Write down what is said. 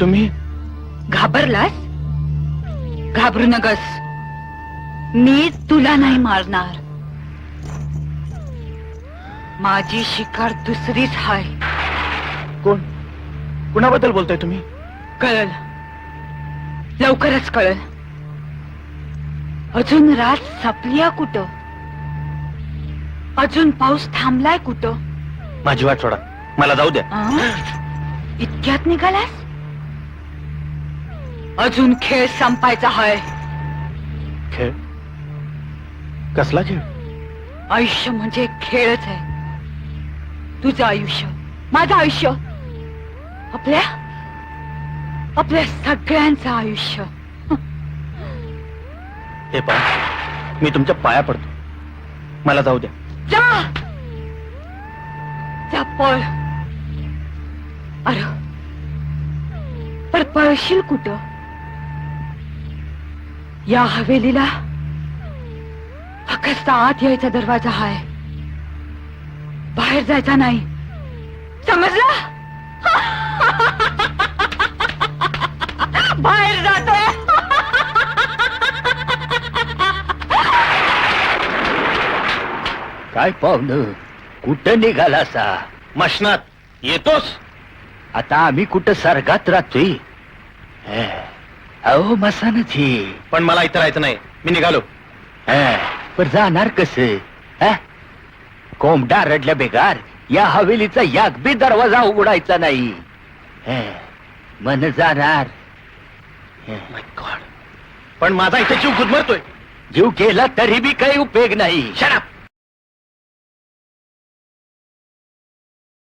तुम्ही? घाबरलास? घाबरू नगस. मी तुला नाही मारणार. माझी शिकार दुसरीच हाय. कोण? कुणाबद्दल बोलताय तुम्ही? कळल. लवकरच कळल. अजून रात संपलीया कुठं? अजून पाऊस थांबलाय कुठं? माझी वाट सोडा. मला जाऊ द्या? इतक्यात निघालास? अजून खेळ संपायचा हाय. खेळ? कसला खेळ? आयुष्य म्हणजे खेळच आहे. तुझं आयुष्य माझं आयुष्य. आपल्या आपल्या सगळ्यांचं आयुष्य. हे पहा मी तुमच्या पाया पडतो. मला जाऊ द्या. जा! जा पळ. अरे. पर पळशील कुठं? या हवेलीला? फक्त आत यायचा दरवाजा हाय. बाहेर जायचा नाही. समजला? बाहेर जातो. काय पाहुणं? कुठं निघाला सा? मशनात. येतोस? आता आम्ही कुठं सर्गात राहतोय? हे, अहो मसानच. हे पण मला इथं राहायचं नाही. मी निघालो. हे, पण जाणार कस? कोंबडा रडल्या बेगार. या हवेलीचा याक बी दरवाजा उघडायचा नाही. हे, मन जाणार. पण माझा इथे जीव गुदमरतोय. जीव केला तरी बी काही उपयोग नाही. शराब